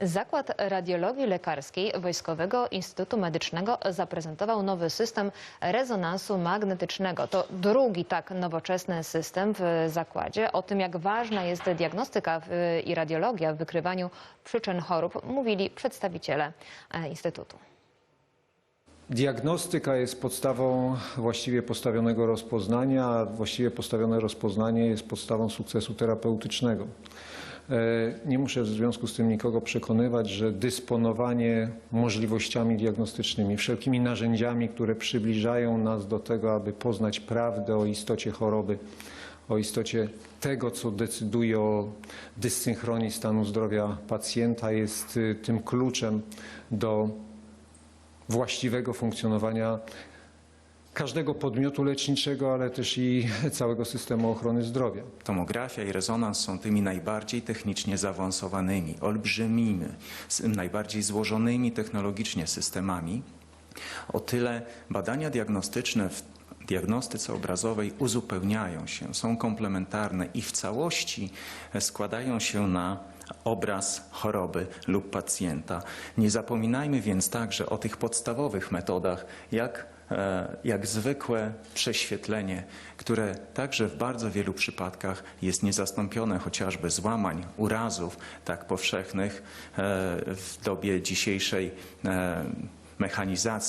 Zakład Radiologii Lekarskiej Wojskowego Instytutu Medycznego zaprezentował nowy system rezonansu magnetycznego. To drugi tak nowoczesny system w zakładzie. O tym, jak ważna jest diagnostyka i radiologia w wykrywaniu przyczyn chorób, mówili przedstawiciele e, Instytutu. Diagnostyka jest podstawą właściwie postawionego rozpoznania, a właściwie postawione rozpoznanie jest podstawą sukcesu terapeutycznego. E, Nie muszę w związku z tym nikogo przekonywać, że dysponowanie możliwościami diagnostycznymi, wszelkimi narzędziami, które przybliżają nas do tego, aby poznać prawdę o istocie choroby, o istocie tego, co decyduje o dyssynchronii stanu zdrowia pacjenta, jest y, tym kluczem do właściwego funkcjonowania każdego podmiotu leczniczego, ale też i całego systemu ochrony zdrowia. Tomografia i rezonans są tymi najbardziej technicznie zaawansowanymi, olbrzymimi, najbardziej złożonymi technologicznie systemami. O tyle badania diagnostyczne w diagnostyce obrazowej uzupełniają się, są komplementarne i w całości składają się na obraz choroby lub pacjenta. Nie zapominajmy więc także o tych podstawowych metodach, jak, e, jak zwykłe prześwietlenie, które także w bardzo wielu przypadkach jest niezastąpione chociażby złamań, urazów tak powszechnych e, w dobie dzisiejszej e, mechanizacji.